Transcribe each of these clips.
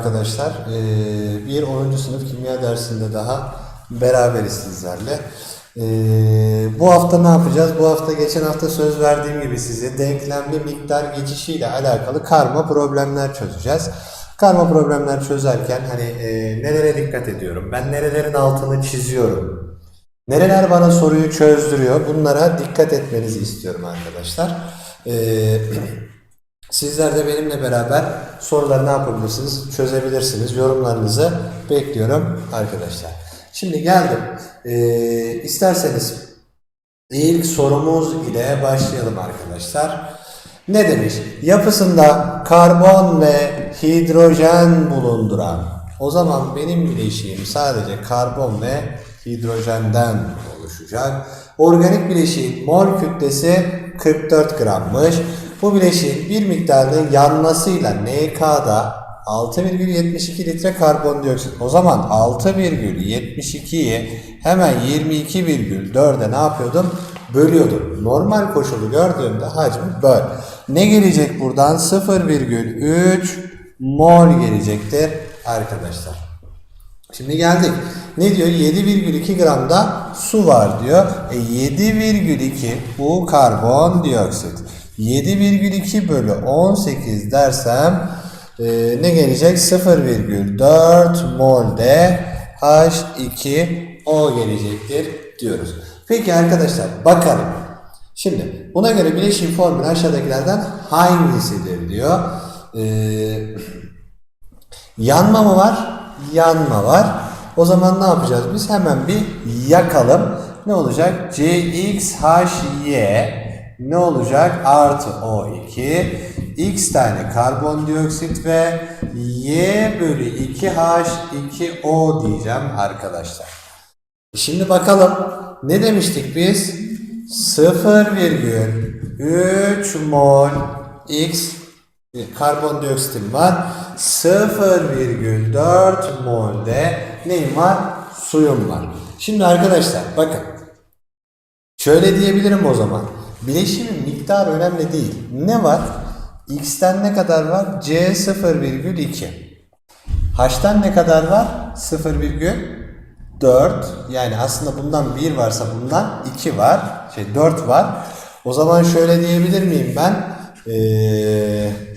Arkadaşlar. Ee, bir 10. sınıf kimya dersinde daha beraberiz sizlerle. Ee, bu hafta ne yapacağız? Bu hafta geçen hafta söz verdiğim gibi size denklemli miktar geçişiyle alakalı karma problemler çözeceğiz. Karma problemler çözerken hani e, dikkat ediyorum? Ben nerelerin altını çiziyorum? Nereler bana soruyu çözdürüyor? Bunlara dikkat etmenizi istiyorum arkadaşlar. Ee, Sizler de benimle beraber soruları ne yapabilirsiniz? Çözebilirsiniz. Yorumlarınızı bekliyorum arkadaşlar. Şimdi geldim. Ee, isterseniz ilk sorumuz ile başlayalım arkadaşlar. Ne demiş? Yapısında karbon ve hidrojen bulunduran. O zaman benim bileşiğim sadece karbon ve hidrojenden oluşacak. Organik bileşiğin mol kütlesi 44 grammış. Bu bileşiğin bir miktarının yanmasıyla NK'da 6,72 litre karbondioksit. O zaman 6,72'yi hemen 22,4'e ne yapıyordum? Bölüyordum. Normal koşulu gördüğümde hacmi böl. Ne gelecek buradan? 0,3 mol gelecektir arkadaşlar. Şimdi geldik. Ne diyor? 7,2 gramda su var diyor. E 7,2 bu karbondioksit. 7,2 bölü 18 dersem e, ne gelecek? 0,4 molde H2O gelecektir diyoruz. Peki arkadaşlar bakalım. Şimdi buna göre bileşim formülü aşağıdakilerden hangisidir diyor. Eee Yanma mı var? Yanma var. O zaman ne yapacağız biz? Hemen bir yakalım. Ne olacak? CXHY ne olacak? Artı O2 X tane karbondioksit ve Y bölü 2H2O diyeceğim arkadaşlar. Şimdi bakalım ne demiştik biz? 0,3 mol X karbondioksitim var. 0,4 mol de neyim var? Suyum var. Şimdi arkadaşlar bakın. Şöyle diyebilirim o zaman. Bileşimin miktarı önemli değil. Ne var? X'ten ne kadar var? C 0,2. H'tan ne kadar var? 0,4. Yani aslında bundan 1 varsa bundan 2 var. Şey 4 var. O zaman şöyle diyebilir miyim ben? Eee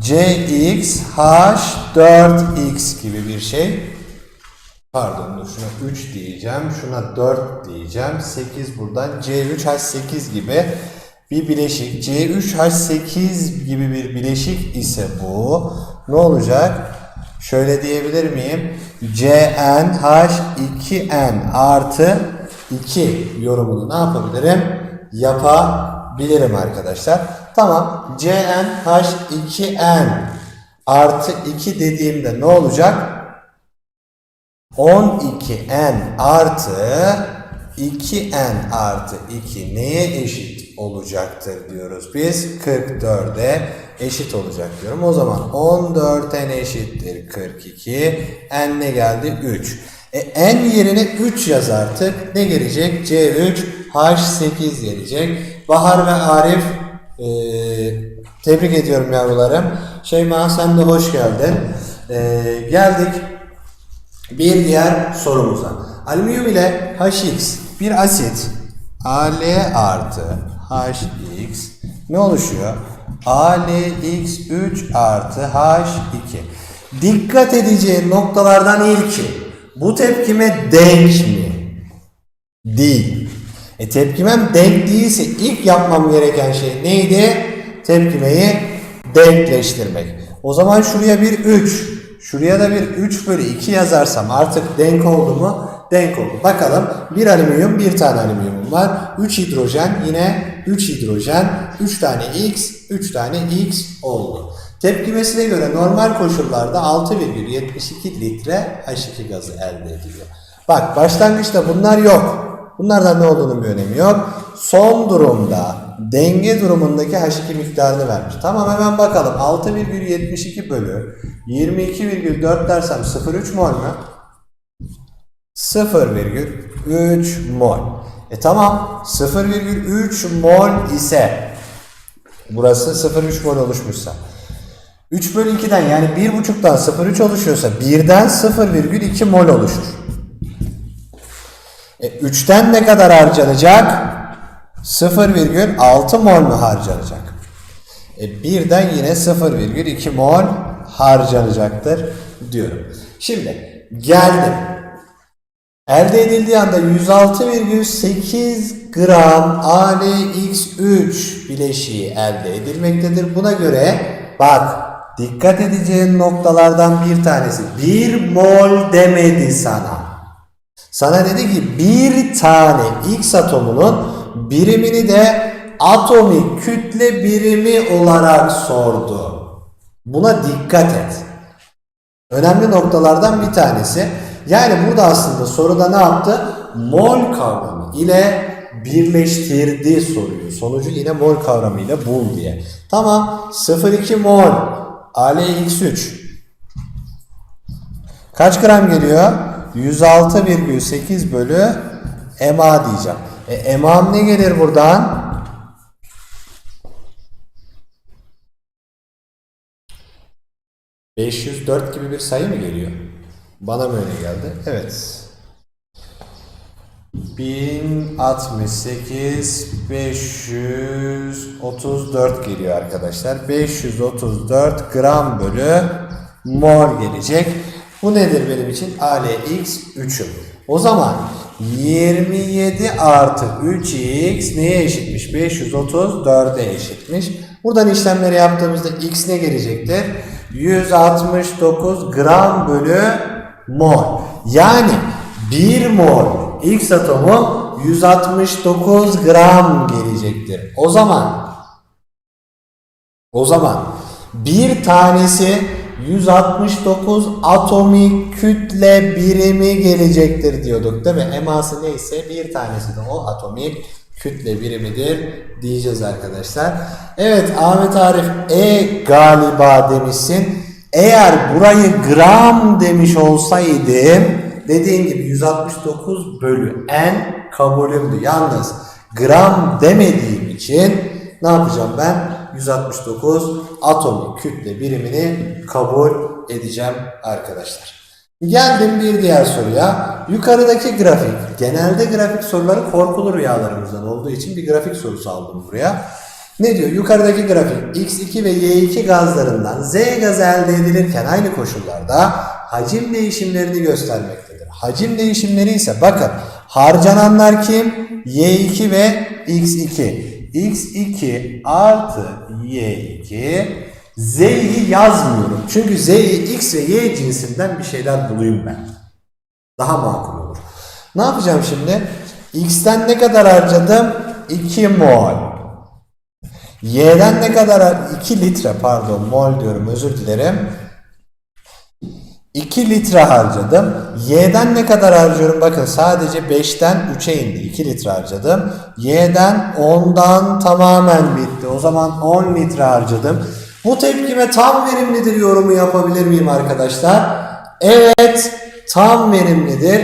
CX H4X gibi bir şey. Pardon şuna 3 diyeceğim. Şuna 4 diyeceğim. 8 buradan. C3H8 gibi bir bileşik. C3H8 gibi bir bileşik ise bu. Ne olacak? Şöyle diyebilir miyim? CnH2n artı 2 yorumunu ne yapabilirim? Yapabilirim arkadaşlar. Tamam. CnH2n artı 2 dediğimde ne olacak? 12n artı 2n artı 2 neye eşit olacaktır diyoruz biz? 44'e eşit olacak diyorum. O zaman 14n eşittir 42. n ne geldi? 3. E, n yerine 3 yaz artık. Ne gelecek? C3 H8 gelecek. Bahar ve Arif ee, tebrik ediyorum yavrularım. Şeyma sen de hoş geldin. Ee, geldik bir diğer sorumuza. Alüminyum ile HX bir asit Al artı HX ne oluşuyor? AlX3 artı H2. Dikkat edeceğin noktalardan ilki bu tepkime denk mi? Değil. E tepkimem denk değilse ilk yapmam gereken şey neydi? Tepkimeyi denkleştirmek. O zaman şuraya bir 3, şuraya da bir 3 bölü 2 yazarsam artık denk oldu mu? Denk oldu. Bakalım bir alüminyum, bir tane alüminyum var. 3 hidrojen, yine 3 hidrojen, 3 tane X, 3 tane X oldu. Tepkimesine göre normal koşullarda 6,72 litre H2 gazı elde ediliyor. Bak başlangıçta bunlar yok. Bunlardan ne olduğunun bir önemi yok. Son durumda denge durumundaki H2 miktarını vermiş. Tamam hemen bakalım. 6,72 bölü 22,4 dersem 0,3 mol mü? 0,3 mol. E tamam 0,3 mol ise burası 0,3 mol oluşmuşsa 3 bölü 2'den yani 1,5'tan 0,3 oluşuyorsa 1'den 0,2 mol oluşur. E, 3'ten ne kadar harcanacak? 0,6 mol mu harcanacak? E, 1'den yine 0,2 mol harcanacaktır diyorum. Şimdi geldim. Elde edildiği anda 106,8 gram AlX3 bileşiği elde edilmektedir. Buna göre bak dikkat edeceğin noktalardan bir tanesi 1 mol demedi sana. Sana dedi ki bir tane X atomunun birimini de atomik kütle birimi olarak sordu. Buna dikkat et. Önemli noktalardan bir tanesi. Yani burada aslında soruda ne yaptı? Mol kavramı ile birleştirdi soruyu. Sonucu yine mol kavramı ile bul diye. Tamam 0,2 mol AlX3 Kaç gram geliyor? 106,8 bölü MA diyeceğim. E, MA'm ne gelir buradan? ...504 gibi bir sayı mı geliyor? Bana mı öyle geldi? Evet. 1068 534 geliyor arkadaşlar. 534 gram bölü mol gelecek. Bu nedir benim için? ALX 3'üm. O zaman 27 artı 3x neye eşitmiş? 534'e eşitmiş. Buradan işlemleri yaptığımızda x ne gelecektir? 169 gram bölü mol. Yani 1 mol x atomu 169 gram gelecektir. O zaman o zaman bir tanesi 169 atomik kütle birimi gelecektir diyorduk değil mi? Eması neyse bir tanesi de o atomik kütle birimidir diyeceğiz arkadaşlar. Evet Ahmet Arif E galiba demişsin. Eğer burayı gram demiş olsaydım dediğim gibi 169 bölü n kabulümdü. Yalnız gram demediğim için ne yapacağım ben? 169 atomik kütle birimini kabul edeceğim arkadaşlar. Geldim bir diğer soruya. Yukarıdaki grafik. Genelde grafik soruları korkulu rüyalarımızdan olduğu için bir grafik sorusu aldım buraya. Ne diyor? Yukarıdaki grafik X2 ve Y2 gazlarından Z gazı elde edilirken aynı koşullarda hacim değişimlerini göstermektedir. Hacim değişimleri ise bakın harcananlar kim? Y2 ve X2. X2 artı Y2 Z'yi yazmıyorum. Çünkü Z'yi X ve Y cinsinden bir şeyler bulayım ben. Daha makul olur. Ne yapacağım şimdi? X'ten ne kadar harcadım? 2 mol. Y'den ne kadar? 2 litre pardon mol diyorum özür dilerim. 2 litre harcadım. Y'den ne kadar harcıyorum? Bakın sadece 5'ten 3'e indi. 2 litre harcadım. Y'den 10'dan tamamen bitti. O zaman 10 litre harcadım. Bu tepkime tam verimlidir yorumu yapabilir miyim arkadaşlar? Evet tam verimlidir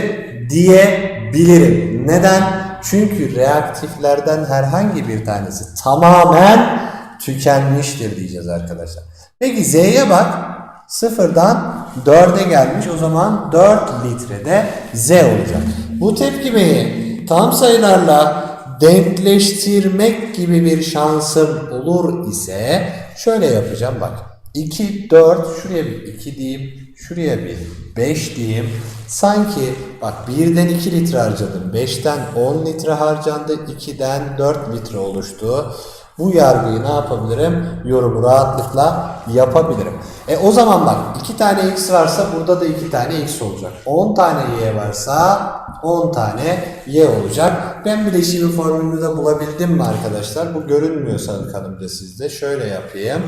diyebilirim. Neden? Çünkü reaktiflerden herhangi bir tanesi tamamen tükenmiştir diyeceğiz arkadaşlar. Peki Z'ye bak. Sıfırdan 4'e gelmiş. O zaman 4 litrede Z olacak. Bu tepkimeyi tam sayılarla denkleştirmek gibi bir şansım olur ise şöyle yapacağım bak. 2, 4, şuraya bir 2 diyeyim, şuraya bir 5 diyeyim. Sanki bak 1'den 2 litre harcadım, 5'ten 10 litre harcandı, 2'den 4 litre oluştu. Bu yargıyı ne yapabilirim? Yorumu rahatlıkla yapabilirim. E o zaman bak 2 tane x varsa burada da 2 tane x olacak. 10 tane y varsa 10 tane y olacak. Ben bileşiğimin formülünü de bulabildim mi arkadaşlar? Bu görünmüyor sanırım da sizde. Şöyle yapayım.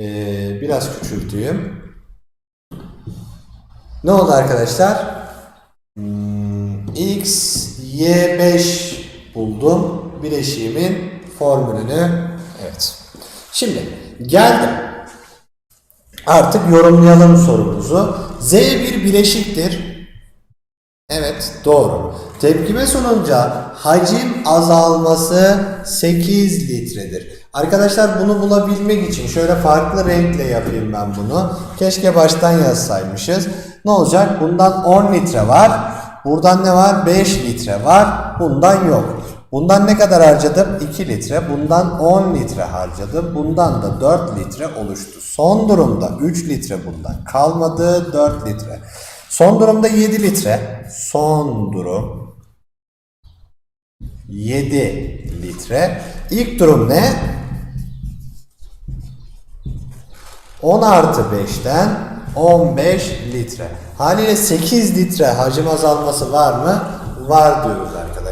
Ee, biraz küçülteyim. Ne oldu arkadaşlar? Hmm, x, y5 buldum. Bileşiğimin formülünü. Evet. Şimdi geldim. Artık yorumlayalım sorumuzu. Z bir bileşiktir. Evet doğru. Tepkime sonucu hacim azalması 8 litredir. Arkadaşlar bunu bulabilmek için şöyle farklı renkle yapayım ben bunu. Keşke baştan yazsaymışız. Ne olacak? Bundan 10 litre var. Buradan ne var? 5 litre var. Bundan yok. Bundan ne kadar harcadım? 2 litre. Bundan 10 litre harcadım. Bundan da 4 litre oluştu. Son durumda 3 litre bundan kalmadı. 4 litre. Son durumda 7 litre. Son durum 7 litre. İlk durum ne? 10 artı 5'ten 15 litre. Haliyle 8 litre hacim azalması var mı? Var diyoruz arkadaşlar.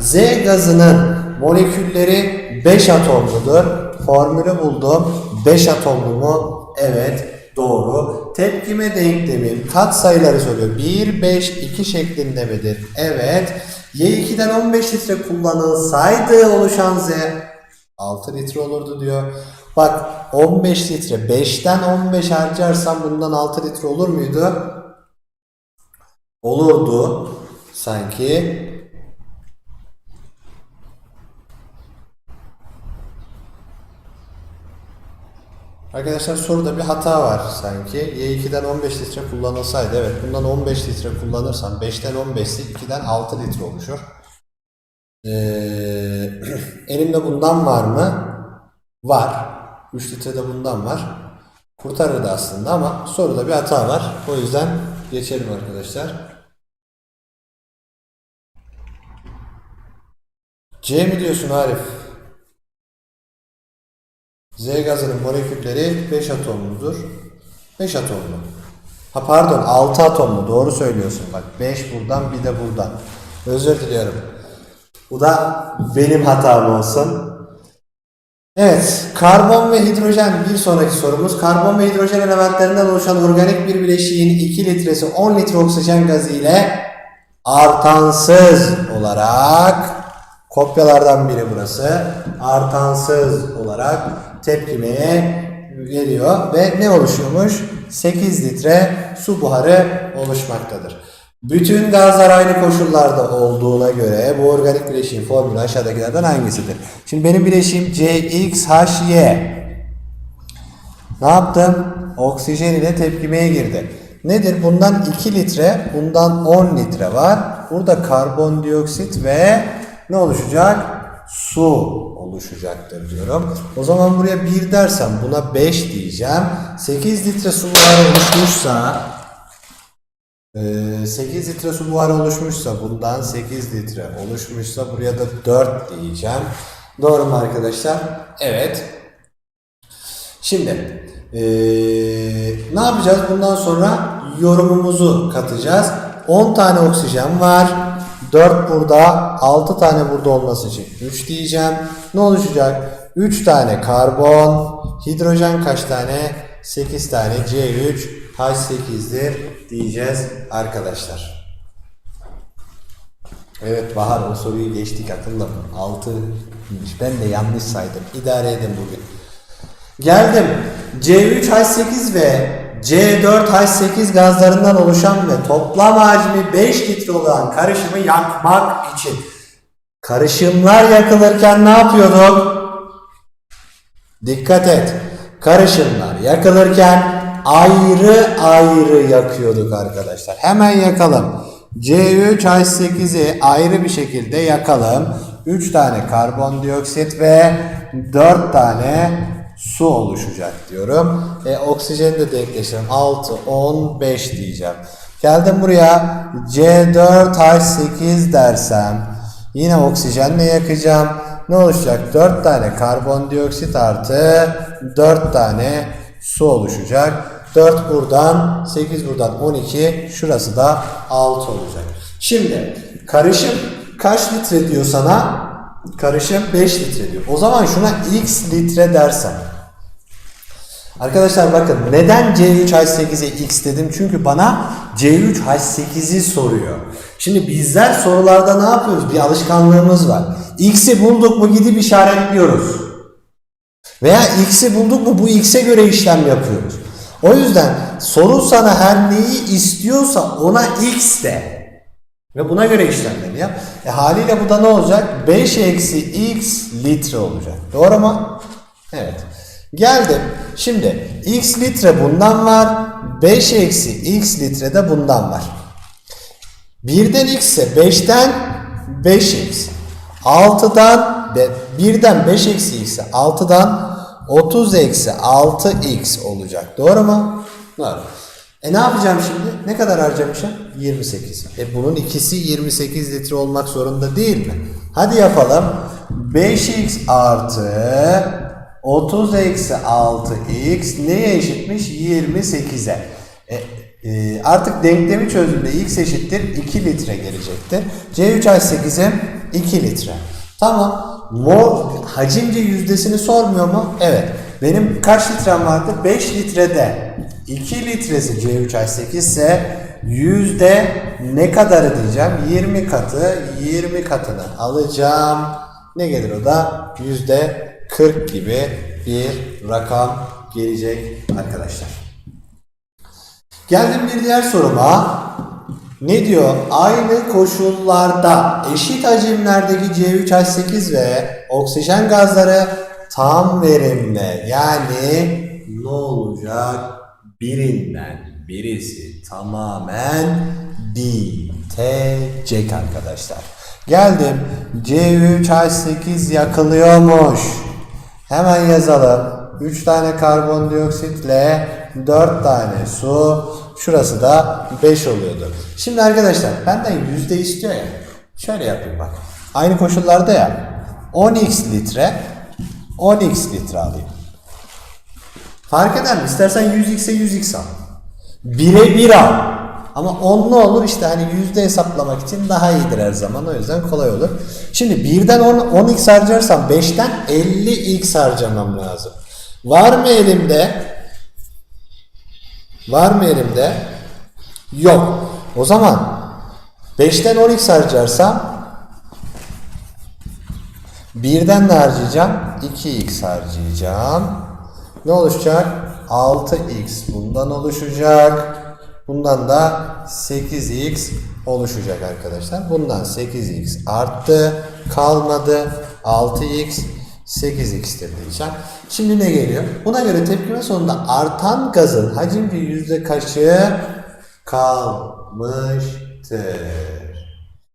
Z gazının molekülleri 5 atomludur. Formülü buldum. 5 atomlu mu? Evet. Doğru. Tepkime denklemim kat sayıları soruyor. 1, 5, 2 şeklinde midir? Evet. Y2'den 15 litre kullanılsaydı oluşan Z 6 litre olurdu diyor. Bak 15 litre 5'ten 15 harcarsam bundan 6 litre olur muydu? Olurdu sanki. Arkadaşlar soruda bir hata var sanki. Y2'den 15 litre kullanılsaydı evet bundan 15 litre kullanırsam 5'ten 15'si 2'den 6 litre oluşur. Ee, elimde bundan var mı? Var. 3 litre de bundan var. Kurtarırdı aslında ama soruda bir hata var. O yüzden geçelim arkadaşlar. C mi diyorsun Arif? Z gazının molekülleri 5 atomludur. 5 atomlu. Ha pardon 6 atomlu doğru söylüyorsun bak 5 buradan bir de buradan. Özür diliyorum. Bu da benim hatam olsun. Evet, karbon ve hidrojen bir sonraki sorumuz. Karbon ve hidrojen elementlerinden oluşan organik bir bileşiğin 2 litresi 10 litre oksijen gazı ile artansız olarak kopyalardan biri burası. Artansız olarak tepkimeye geliyor ve ne oluşuyormuş? 8 litre su buharı oluşmaktadır. Bütün gazlar aynı koşullarda olduğuna göre bu organik bileşiğin formülü aşağıdakilerden hangisidir? Şimdi benim bileşiğim CXHY. Ne yaptım? Oksijen ile tepkimeye girdi. Nedir? Bundan 2 litre, bundan 10 litre var. Burada karbondioksit ve ne oluşacak? Su oluşacaktır diyorum. O zaman buraya 1 dersem buna 5 diyeceğim. 8 litre su buharı oluşmuşsa ee, 8 litre su buharı oluşmuşsa bundan 8 litre oluşmuşsa buraya da 4 diyeceğim. Doğru mu arkadaşlar? Evet. Şimdi ee, ne yapacağız? Bundan sonra yorumumuzu katacağız. 10 tane oksijen var. 4 burada, 6 tane burada olması için 3 diyeceğim. Ne oluşacak? 3 tane karbon, hidrojen kaç tane? 8 tane C3 H8'dir diyeceğiz arkadaşlar. Evet Bahar o soruyu geçtik hatırla. 6'ymış. Ben de yanlış saydım. İdare edin bugün. Geldim. C3H8 ve C4H8 gazlarından oluşan ve toplam hacmi 5 litre olan karışımı yakmak için karışımlar yakılırken ne yapıyorduk? Dikkat et. Karışımlar yakılırken ayrı ayrı yakıyorduk arkadaşlar. Hemen yakalım. C3H8'i ayrı bir şekilde yakalım. 3 tane karbondioksit ve 4 tane su oluşacak diyorum. E, oksijeni de denkleştirelim. 6, 10, 5 diyeceğim. Geldim buraya C4H8 dersem yine oksijenle yakacağım. Ne oluşacak? 4 tane karbondioksit artı 4 tane su oluşacak. 4 buradan, 8 buradan 12, şurası da 6 olacak. Şimdi karışım kaç litre diyor sana? Karışım 5 litre diyor. O zaman şuna x litre dersen. Arkadaşlar bakın neden C3H8'e x dedim? Çünkü bana C3H8'i soruyor. Şimdi bizler sorularda ne yapıyoruz? Bir alışkanlığımız var. X'i bulduk mu gidip işaretliyoruz. Veya x'i bulduk mu bu x'e göre işlem yapıyoruz. O yüzden soru sana her neyi istiyorsa ona x de. Ve buna göre işlemleri yap. E haliyle bu da ne olacak? 5 eksi x litre olacak. Doğru mu? Evet. Geldim. Şimdi x litre bundan var. 5 eksi x litre de bundan var. 1'den x ise 5'ten 5x. 6'dan ve 1'den 5 eksi x ise 6'dan 30 eksi 6x olacak. Doğru mu? Doğru. E ne yapacağım şimdi? Ne kadar harcamışım? 28. E bunun ikisi 28 litre olmak zorunda değil mi? Hadi yapalım. 5x artı 30 eksi 6x neye eşitmiş? 28'e. E, e, artık denklemi çözdüğümde x eşittir 2 litre gelecektir. C3H8'e 2 litre. Tamam. Mol hacimce yüzdesini sormuyor mu? Evet. Benim kaç litrem vardı? 5 litrede 2 litresi C3H8 ise yüzde ne kadarı diyeceğim? 20 katı 20 katını alacağım. Ne gelir o da? Yüzde 40 gibi bir rakam gelecek arkadaşlar. Geldim bir diğer soruma. Ne diyor? Aynı koşullarda eşit hacimlerdeki C3H8 ve oksijen gazları tam verimle yani ne olacak? Birinden birisi tamamen bitecek arkadaşlar. Geldim. C3H8 yakılıyormuş. Hemen yazalım. 3 tane karbondioksitle 4 tane su. Şurası da 5 oluyordu. Şimdi arkadaşlar benden yüzde istiyor ya. Şöyle yapayım bak. Aynı koşullarda ya. 10x litre 10x litre alayım. Fark eder mi? İstersen 100x'e 100x al. 1'e 1 al. Ama 10 ne olur işte hani yüzde hesaplamak için daha iyidir her zaman. O yüzden kolay olur. Şimdi 1'den 10, 10x harcarsam 5'ten 50x harcamam lazım. Var mı elimde? Var mı elimde? Yok. O zaman 5'ten 10x harcarsam 1'den ne harcayacağım? 2x harcayacağım. Ne oluşacak? 6x bundan oluşacak. Bundan da 8x oluşacak arkadaşlar. Bundan 8x arttı. Kalmadı. 6x 8x'tir diyeceğim. Şimdi ne geliyor? Buna göre tepkime sonunda artan gazın hacim bir yüzde kaçı kalmıştır?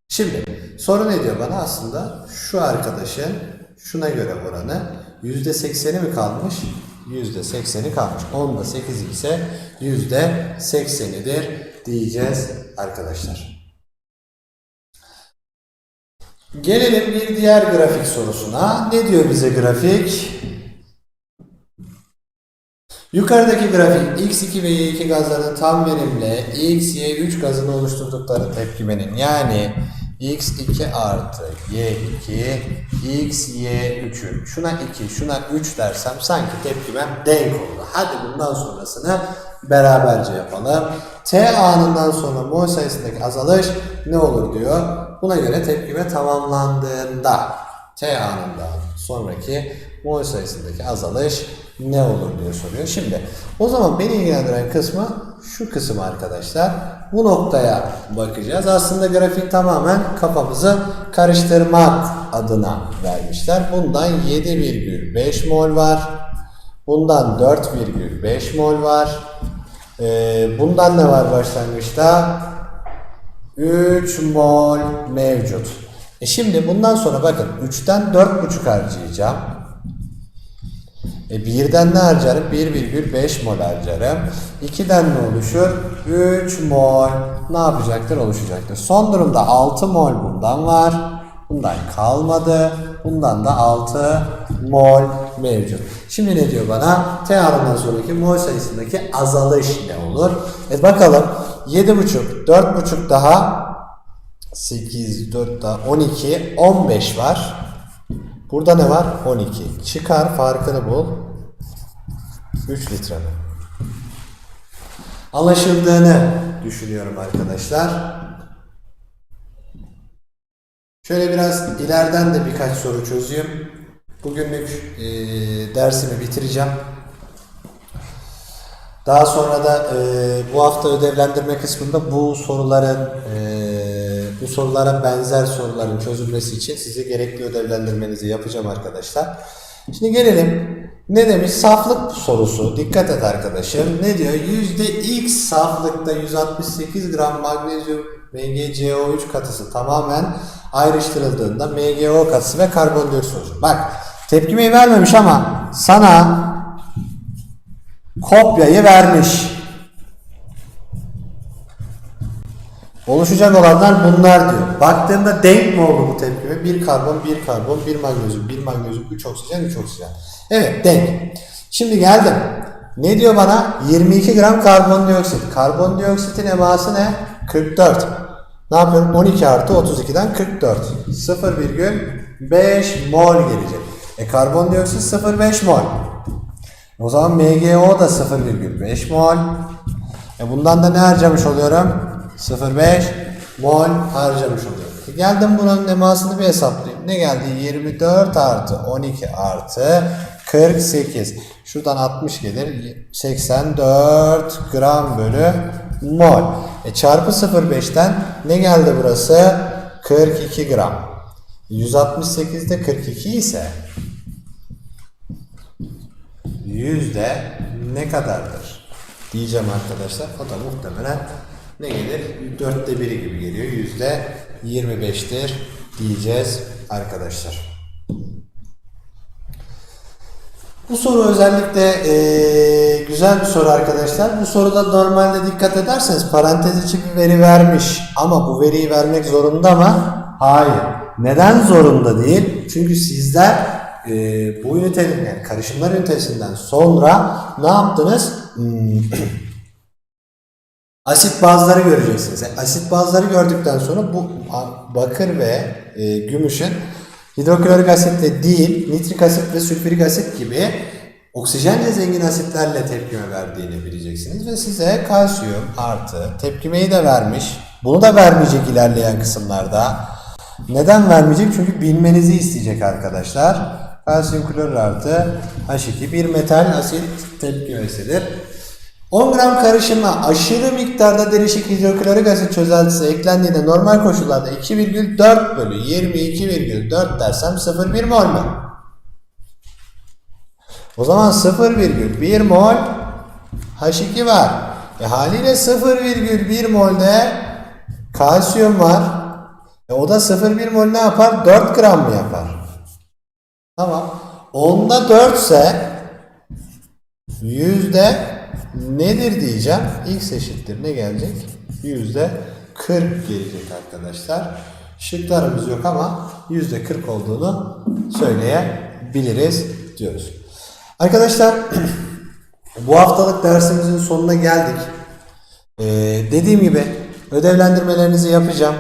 Şimdi soru ne diyor bana aslında? Şu arkadaşın şuna göre oranı %80'i mi kalmış? %80'i kalmış. 10'da 8 ise %80'idir diyeceğiz arkadaşlar. Gelelim bir diğer grafik sorusuna. Ne diyor bize grafik? Yukarıdaki grafik X2 ve Y2 gazlarının tam verimle X, Y3 gazını oluşturdukları tepkimenin yani X2 artı Y2 X, Y3'ün şuna 2, şuna 3 dersem sanki tepkimem denk oldu. Hadi bundan sonrasını beraberce yapalım. T anından sonra mol sayısındaki azalış ne olur diyor. Buna göre tepkime tamamlandığında T anından sonraki mol sayısındaki azalış ne olur diye soruyor. Şimdi o zaman beni ilgilendiren kısmı şu kısım arkadaşlar. Bu noktaya bakacağız. Aslında grafik tamamen kafamızı karıştırmak adına vermişler. Bundan 7,5 mol var. Bundan 4,5 mol var. Ee, bundan ne var başlangıçta? 3 mol mevcut. E şimdi bundan sonra bakın 3'ten 4,5 harcayacağım. E birden ne harcarım? 1,5 mol harcarım. 2'den ne oluşur? 3 mol ne yapacaktır? Oluşacaktır. Son durumda 6 mol bundan var. Bundan kalmadı. Bundan da 6 mol mevcut. Şimdi ne diyor bana? T anından sonraki mol sayısındaki azalış ne olur? E bakalım. 7,5, 4,5 daha 8, 4 daha 12, 15 var. Burada ne var? 12. Çıkar farkını bul. 3 litre mi? Anlaşıldığını düşünüyorum arkadaşlar. Şöyle biraz ileriden de birkaç soru çözeyim. Bugünlük e, dersimi bitireceğim. Daha sonra da e, bu hafta ödevlendirme kısmında bu soruların e, bu sorulara benzer soruların çözülmesi için size gerekli ödevlendirmenizi yapacağım arkadaşlar. Şimdi gelelim. Ne demiş? Saflık sorusu. Dikkat et arkadaşım. Ne diyor? X saflıkta 168 gram magnezyum MgCO3 katısı tamamen ayrıştırıldığında MgO katısı ve karbondioksit oluşur. Bak tepkimeyi vermemiş ama sana kopyayı vermiş. Oluşacak olanlar bunlar diyor. Baktığımda denk mi oldu bu tepkime? Bir karbon, bir karbon, bir magnezyum, bir magnezyum, 3 oksijen, 3 oksijen. Evet denk. Şimdi geldim. Ne diyor bana? 22 gram karbondioksit. Karbondioksitin eması ne? 44. Ne yapıyorum? 12 artı 32'den 44. 0,5 mol gelecek. E karbondioksit 0,5 mol. O zaman MgO da 0,5 mol. E bundan da ne harcamış oluyorum? 0,5 mol harcamış oluyorum. E geldim bunun emasını bir hesaplayayım. Ne geldi? 24 artı 12 artı 48. Şuradan 60 gelir. 84 gram bölü mol. E çarpı 0,5'ten ne geldi burası? 42 gram. 168'de 42 ise yüzde ne kadardır? Diyeceğim arkadaşlar. O da muhtemelen ne gelir? Dörtte biri gibi geliyor. Yüzde 25'tir diyeceğiz arkadaşlar. Bu soru özellikle eee, güzel bir soru arkadaşlar. Bu soruda normalde dikkat ederseniz parantez içi bir veri vermiş. Ama bu veriyi vermek zorunda mı? Hayır. Neden zorunda değil? Çünkü sizler eee, bu ünitenin yani karışımlar ünitesinden sonra ne yaptınız? Asit bazları göreceksiniz. Yani asit bazları gördükten sonra bu bakır ve e, gümüşün hidroklorik asitle değil, nitrik asit ve sülfürik asit gibi oksijenle zengin asitlerle tepkime verdiğini bileceksiniz ve size kalsiyum artı tepkimeyi de vermiş. Bunu da vermeyecek ilerleyen kısımlarda. Neden vermeyecek? Çünkü bilmenizi isteyecek arkadaşlar. Kalsiyum klorür artı H2 bir metal asit tepkimesidir. 10 gram karışıma aşırı miktarda derişik hidroklorik asit çözeltisi eklendiğinde normal koşullarda 2,4 bölü 22,4 dersem 0,1 mol mu? O zaman 0,1 mol H2 var. E haliyle 0,1 molde kalsiyum var. E o da 0,1 mol ne yapar? 4 gram mı yapar? Tamam. Onda 4 ise yüzde nedir diyeceğim. X eşittir ne gelecek? Yüzde 40 gelecek arkadaşlar. Şıklarımız yok ama yüzde 40 olduğunu söyleyebiliriz diyoruz. Arkadaşlar bu haftalık dersimizin sonuna geldik. Ee, dediğim gibi ödevlendirmelerinizi yapacağım.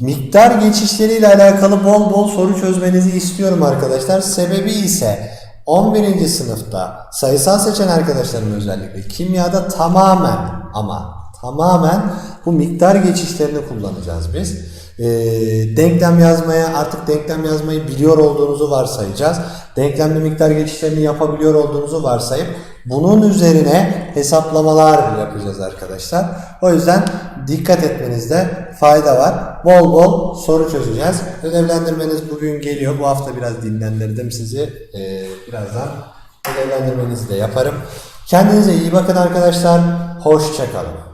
Miktar geçişleriyle alakalı bol bol soru çözmenizi istiyorum arkadaşlar. Sebebi ise 11. sınıfta sayısal seçen arkadaşlarım özellikle kimyada tamamen ama tamamen bu miktar geçişlerini kullanacağız biz. Ee, denklem yazmaya artık denklem yazmayı biliyor olduğunuzu varsayacağız. Denklemli miktar geçişlerini yapabiliyor olduğunuzu varsayıp bunun üzerine hesaplamalar yapacağız arkadaşlar. O yüzden dikkat etmenizde fayda var. Bol bol soru çözeceğiz. Ödevlendirmeniz bugün geliyor. Bu hafta biraz dinlendirdim sizi. Ee, birazdan ödevlendirmenizi de yaparım. Kendinize iyi bakın arkadaşlar. Hoşçakalın.